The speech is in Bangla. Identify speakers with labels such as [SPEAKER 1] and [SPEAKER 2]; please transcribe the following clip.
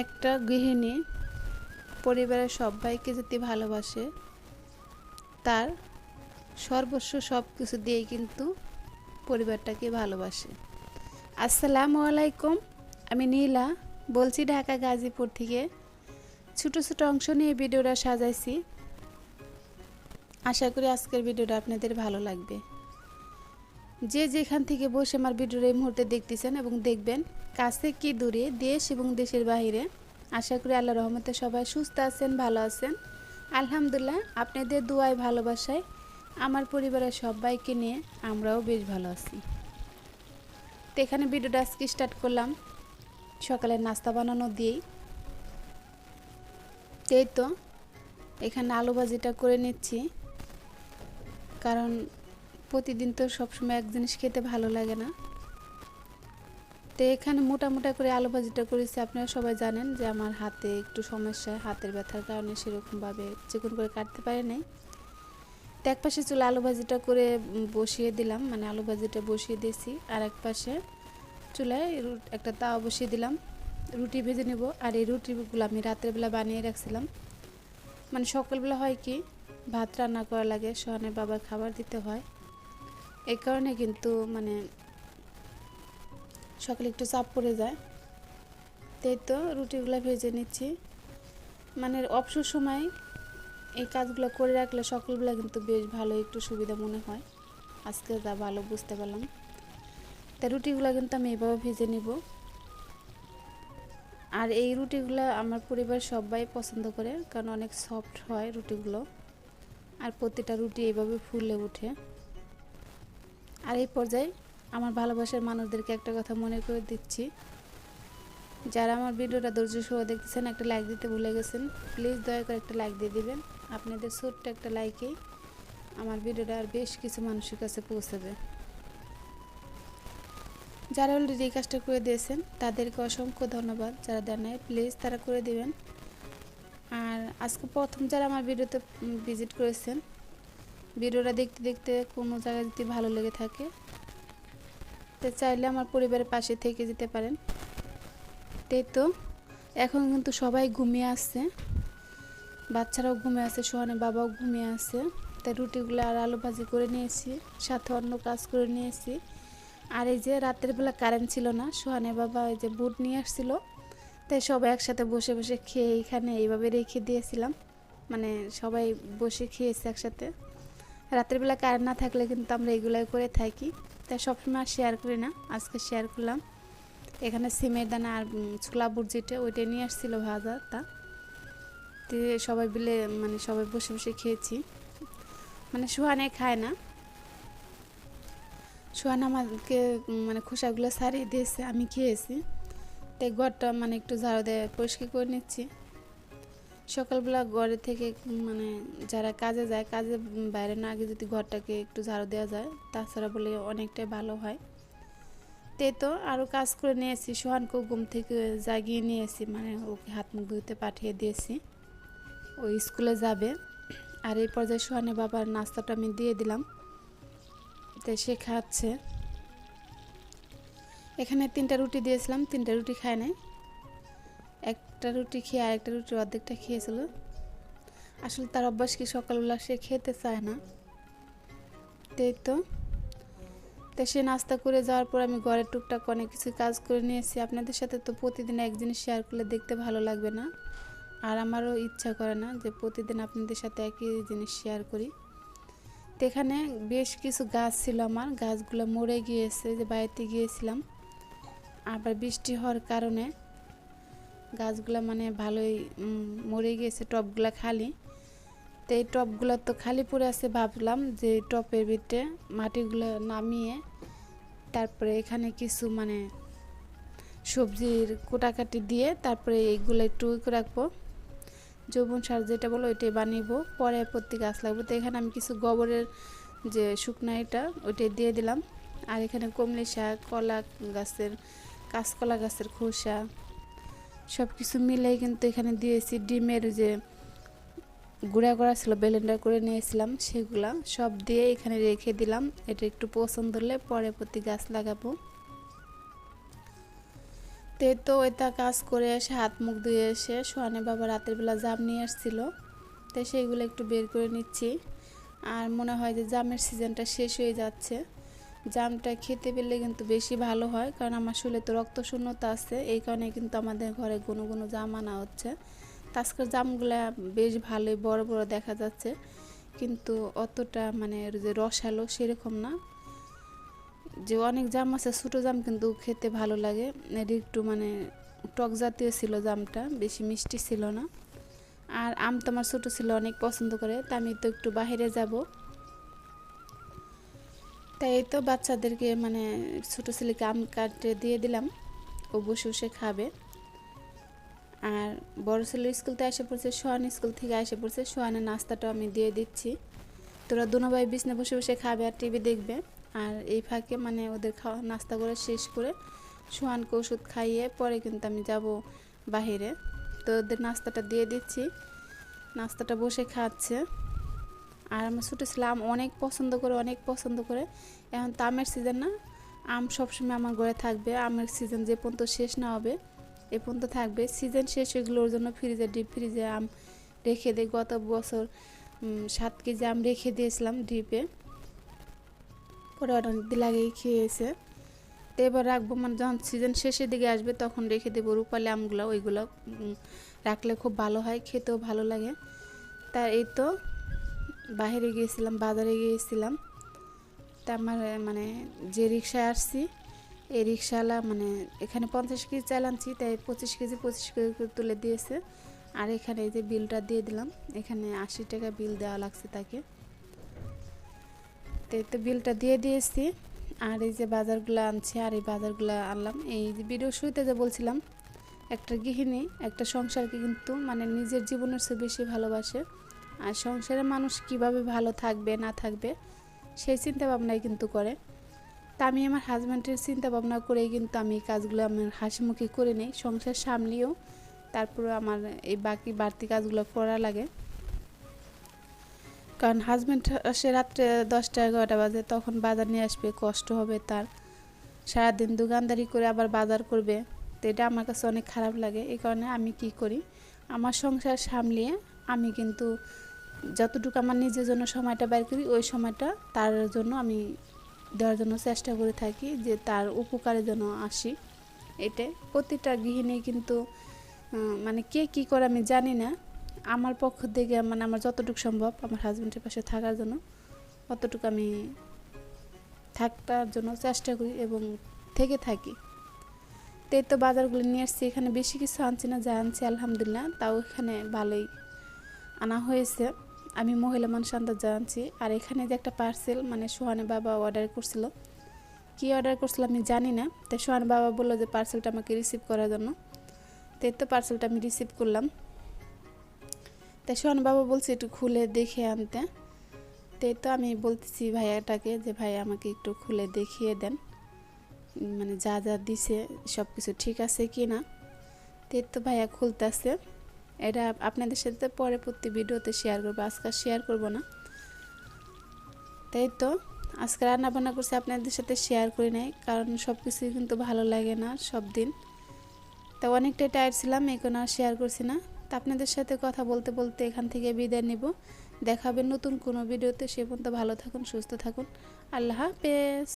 [SPEAKER 1] একটা গৃহিণী পরিবারের সবাইকে যদি ভালোবাসে, তার সর্বস্ব সব কিছু দিয়েই কিন্তু পরিবারটাকে ভালোবাসে। আসসালামু আলাইকুম, আমি নীলা, বলছি ঢাকা গাজীপুর থেকে। ছোটো ছোটো অংশ নিয়ে ভিডিওটা সাজাইছি। আশা করি আজকের ভিডিওটা আপনাদের ভালো লাগবে। যে যেখান থেকে বসে আমার ভিডিওর এই মুহূর্তে দেখতেছেন এবং দেখবেন, কাছে কি দূরে দেশ এবং দেশের বাইরে আশা করি আল্লাহ রহমতে সবাই সুস্থ আছেন, ভালো আছেন। আলহামদুলিল্লাহ, আপনাদের দুয়ায়, ভালোবাসায়, আমার পরিবারের সবাইকে নিয়ে আমরাও বেশ ভালো আছি। তো এখানে ভিডিওটা আজকে স্টার্ট করলাম। সকালে নাস্তা বানানো দিয়েই। তো এই তো, এখানে আলু ভাজিটা করে নিচ্ছি। কারণ প্রতিদিন তো সবসময় এক জিনিস খেতে ভালো লাগে না। তো এখানে মোটা মোটা করে আলু ভাজিটা করেছি, আপনারা সবাই জানেন যে আমার হাতে একটু সমস্যা, হাতের ব্যথার কারণে সেরকমভাবে চিকন করে কাটতে পারে নাই। তো এক পাশে চুলে আলু ভাজিটা করে বসিয়ে দিলাম মানে আলু ভাজিটা বসিয়ে দিয়েছি। আর এক পাশে চুলায় একটা তাওয়া বসিয়ে দিলাম, রুটি ভেজে নেব। আর এই রুটিগুলো আমি রাতের বেলা বানিয়ে রাখছিলাম। মানে সকালবেলা হয় কি, ভাত রান্না করা লাগে সোহানে বাবার খাবার দিতে হয়। এই কারণে কিন্তু মানে সকালে একটু চাপ পড়ে যায়। তাই তো রুটিগুলো ভেজে নিচ্ছি। মানে অবসর সময় এই কাজগুলো করে রাখলে সকালবেলা কিন্তু বেশ ভালো একটু সুবিধা মনে হয়। আজকে যা ভালো বুঝতে পারলাম। তা রুটিগুলো কিন্তু আমি এভাবে ভেজে নিব। আর এই রুটিগুলো আমার পরিবার সবাই পছন্দ করে, কারণ অনেক সফট হয় রুটিগুলো। আর প্রতিটা রুটি এইভাবে ফুলে ওঠে। আর এই পর্যায়ে আমার ভালোবাসার মানুষদেরকে একটা কথা মনে করে দিচ্ছি। যারা আমার ভিডিওটা ধৈর্য সহ দেখতেছেন, একটা লাইক দিতে ভুলে গেছেন প্লিজ দয়া করে একটা লাইক দিয়ে দিবেন। আপনাদের ছোট্ট একটা লাইকেই আমার ভিডিওটা আর বেশ কিছু মানুষের কাছে পৌঁছাবে। যারা অলরেডি এই কাজটা করে দিয়েছেন, তাদেরকে অসংখ্য ধন্যবাদ যারা দেন নাই। প্লিজ তারা করে দিবেন। আর আজকে প্রথম যারা আমার ভিডিওতে ভিজিট করেছেন ভিডিওটা দেখতে দেখতে কোনো জায়গায় যদি ভালো লেগে থাকে, তো চাইলে আমার পরিবারের পাশে থেকে যেতে পারেন। তাই তো, এখন কিন্তু সবাই ঘুমিয়ে আসছে বাচ্চারাও ঘুমিয়ে আছে, সোহানের বাবাও ঘুমিয়ে আছে। তাই রুটিগুলো আর আলু ভাজি করে নিয়েছি, সাথে অন্য কাজ করে নিয়েছি। আর এই যে রাতের বেলা কারেন্ট ছিল না, সোহানের বাবা এই যে বুট নিয়ে আসছিল। তাই সবাই একসাথে বসে বসে খেয়ে এইখানে এইভাবে রেখে দিয়েছিলাম। মানে সবাই বসে খেয়েছি একসাথে। রাতের বেলা কারেন্ট না থাকলে কিন্তু আমরা এগুলাই করে থাকি। তাই সবসময় শেয়ার করি না। আজকে শেয়ার করলাম। এখানে সিমের দানা আর ছোলা বুট যেটা ওইটা নিয়ে আসছিল ভাজা তা। তো সবাই মিলে মানে সবাই বসে বসে খেয়েছি। মানে সুহানে খায় না। সুহান আমাকে মানে খোসাগুলো সারিয়ে দিয়েছে। আমি খেয়েছি। তাই ঘরটা মানে একটু ঝাড়ু দিয়ে পরিষ্কার করে নিচ্ছি। সকালবেলা ঘরে থেকে মানে যারা কাজে যায়, কাজে বাইরে না আগে যদি ঘরটাকে একটু ঝাড়ু দেওয়া যায়, তাছাড়া বলে অনেকটাই ভালো হয়। তে তো আরও কাজ করে নিয়েছি, সোহানকেও ঘুম থেকে জাগিয়ে নিয়েছি মানে ওকে হাত মুখ ধুতে পাঠিয়ে দিয়েছি। ও স্কুলে যাবে, আর এই পর্যায়ে সোহানের বাবার নাস্তাটা আমি দিয়ে দিলাম। তাই সে খাচ্ছে। এখানে তিনটা রুটি দিয়েছিলাম, তিনটা রুটি খায় নাই। একটা রুটি খেয়ে আরেকটা রুটির অর্ধেকটা খেয়েছিল। আসলে তার অভ্যাস কি, সকালবেলা সে খেতে চায় না। তাই তো। তো সে নাস্তা করে যাওয়ার পর আমি ঘরের টুকটাক অনেক কিছু কাজ করে নিয়েছি। আপনাদের সাথে তো প্রতিদিন এক জিনিস শেয়ার করলে দেখতে ভালো লাগবে না। আর আমারও ইচ্ছা করে না যে প্রতিদিন আপনাদের সাথে একই জিনিস শেয়ার করি। তো এখানে বেশ কিছু গাছ ছিল আমার। গাছগুলো মরে গিয়েছে, যে বাড়িতে গিয়েছিলাম। আবার বৃষ্টি হওয়ার কারণে গাছগুলো মানে ভালোই মরে গিয়েছে টবগুলো খালি। তো এই টবগুলো তো খালি পড়ে আছে ভাবলাম যে টপের ভিতরে মাটিগুলো নামিয়ে তারপরে এখানে কিছু মানে সবজির কোটাকাটি দিয়ে তারপরে এইগুলো একটু রাখব। যৌবন সার যেটা বলো ওইটাই বানিয়ে পরে প্রতি গাছ লাগবে। তো এখানে আমি কিছু গোবরের যে শুকনা এটা, ওইটাই দিয়ে দিলাম। আর এখানে কমলি শাক, কলা গাছের, কাঁচকলা গাছের খোসা সব কিছু মিলাই কিন্তু এখানে দিয়েছি ডিমের যে গুঁড়া করা ছিল ব্লেন্ডার করে নিয়েছিলাম, সেগুলা সব দিয়ে এখানে রেখে দিলাম। এটা একটু পছন্দ হলে পরে প্রতি গাছ লাগাবো। তো তে ওইটা কাজ করে এসে হাত মুখ ধুয়ে এসে সোহানে বাবা রাতের বেলা জাম নিয়ে আসছিল। তো সেইগুলো একটু বের করে নিচ্ছি। আর মনে হয় যে জামের সিজনটা শেষ হয়ে যাচ্ছে। জামটা খেতে পেলে কিন্তু বেশি ভালো হয়, কারণ আমার শরীরে তো রক্ত শূন্যতা আছে, এই কারণে কিন্তু আমাদের ঘরে কোনো কোনো জাম আনা হচ্ছে। আজকের জামগুলা বেশ ভালোই, বড় বড় দেখা যাচ্ছে, কিন্তু অতটা মানে যে রসালো সেরকম না। যে অনেক জাম আছে, ছোটো জাম কিন্তু খেতে ভালো লাগে। একটু মানে টক জাতীয় ছিল জামটা, বেশি মিষ্টি ছিল না। আর আম তো আমার ছোটো ছিল অনেক পছন্দ করে, তা আমি তো একটু বাইরে যাব। তাই তো বাচ্চাদেরকে মানে ছোটো ছেলেকে আম কাটে দিয়ে দিলাম। ও বসে বসে খাবে। আর বড় ছেলের স্কুল থেকে এসে পড়ছে সোয়ান স্কুল থেকে এসে পড়ছে। সোয়ানের নাস্তাটাও আমি দিয়ে দিচ্ছি। তোরা দুনো ভাই বিছনে বসে বসে খাবে আর টিভি দেখবে। আর এই ফাঁকে মানে ওদের খাওয়া নাস্তা করে শেষ করে সোহানকে ওষুধ খাইয়ে পরে কিন্তু আমি যাব বাহিরে। তো ওদের নাস্তাটা দিয়ে দিচ্ছি। নাস্তাটা বসে খাচ্ছে। আর আমার ছোটো ছেলে আম অনেক পছন্দ করে, অনেক পছন্দ করে। এখন তো আমের সিজন না, আম সবসময় আমার ঘরে থাকবে। আমের সিজন যে পর্যন্ত শেষ না হবে, এ পর্যন্ত থাকবে। সিজন শেষ এগুলোর জন্য ফ্রিজে ডিপ ফ্রিজে আম রেখে দিই। গত বছর সাত কেজি আম রেখে দিয়েছিলাম ডিপে পরে অনেক দিন লাগেই খেয়েছে। তো এবার রাখব মানে যখন সিজন শেষের দিকে আসবে তখন রেখে দেবো। রূপালি আমগুলো, ওইগুলো রাখলে খুব ভালো হয়, খেতেও ভালো লাগে। তা এই তো। বাইরে গিয়েছিলাম, বাজারে গিয়েছিলাম। তা আমার মানে যে রিক্সায় আসছি, এই রিক্সাওয়ালা মানে এখানে পঞ্চাশ কেজি চাল আনছি, তাই পঁচিশ কেজি পঁচিশ কেজি করে তুলে দিয়েছে। আর এখানে এই যে বিলটা দিয়ে দিলাম, এখানে আশি টাকা বিল দেওয়া লাগছে তাকে। তো তো বিলটা দিয়ে দিয়েছি। আর এই যে বাজারগুলো আনছি, আর এই বাজারগুলো আনলাম। এই যে ভিডিও শুরুতে যে বলছিলাম, একটা গৃহিণী, একটা সংসারকে কিন্তু মানে নিজের জীবনের চেয়ে বেশি ভালোবাসে। আর সংসারে মানুষ কীভাবে ভালো থাকবে, না থাকবে, সেই চিন্তা ভাবনাই কিন্তু করে। তা আমি আমার হাজব্যান্ডের চিন্তা ভাবনা করেই কিন্তু আমি কাজগুলো আমার হাসি মুখে করে নিই। সংসার সামলিয়েও তারপরে আমার এই বাকি বাড়তি কাজগুলো করা লাগে। কারণ হাজব্যান্ড আসে রাত্রে দশটা, এগারোটা বাজে, তখন বাজার নিয়ে আসবে, কষ্ট হবে তার। সারাদিন দোকানদারি করে আবার বাজার করবে। তো এটা আমার কাছে অনেক খারাপ লাগে। এই কারণে আমি কি করি? আমার সংসার সামলিয়ে আমি কিন্তু যতটুকু আমার নিজের জন্য সময়টা বের করি, ওই সময়টা তার জন্য আমি দেওয়ার জন্য চেষ্টা করে থাকি যে তার উপকারের জন্য আসি। এটাই প্রতিটা গৃহিণী কিন্তু মানে কে কী করে আমি জানি না। আমার পক্ষ থেকে মানে আমার যতটুকু সম্ভব আমার হাজব্যান্ডের পাশে থাকার জন্য অতটুকু আমি থাকার জন্য চেষ্টা করি এবং থেকে থাকি। তো বাজারগুলো নিয়ে আসছি, এখানে বেশি কিছু আনছি না, যা আনছি আলহামদুলিল্লাহ, তাও এখানে ভালোই আনা হয়েছে। আমি মহিলা মানুষ আন্দাজ যা আনছি আর এখানে যে একটা পার্সেল মানে সোহানে বাবা অর্ডার করছিল। কি অর্ডার করছিল আমি জানি না। তাই সোহান বাবা বলল যে পার্সেলটা আমাকে রিসিভ করার জন্য। তাই তো পার্সেলটা আমি রিসিভ করলাম। তাই সোহান বাবা বলছে একটু খুলে দেখে আনতে। তাই তো আমি বলতেছি ভাইয়াটাকে যে ভাই আমাকে একটু খুলে দেখিয়ে দেন। মানে যা যা দিছে সব কিছু ঠিক আছে কি না তো এই তো ভাইয়া খুলতেছে। এটা আপনাদের সাথে পরে প্রতি ভিডিওতে শেয়ার করব। আজকে শেয়ার করব না। তাই তো, আজকে রান্না বান্না করছি, আপনাদের সাথে শেয়ার করি নাই, কারণ সব কিছুই কিন্তু ভালো লাগে না সব দিন। তা অনেকটাই টায়ার্ড ছিলাম এই কোনো শেয়ার করছি না। তা আপনাদের সাথে কথা বলতে বলতে এখান থেকে বিদায় নিব। দেখাবেন নতুন কোনো ভিডিওতে, সে পর্যন্ত ভালো থাকুন, সুস্থ থাকুন। আল্লাহ হাফেজ।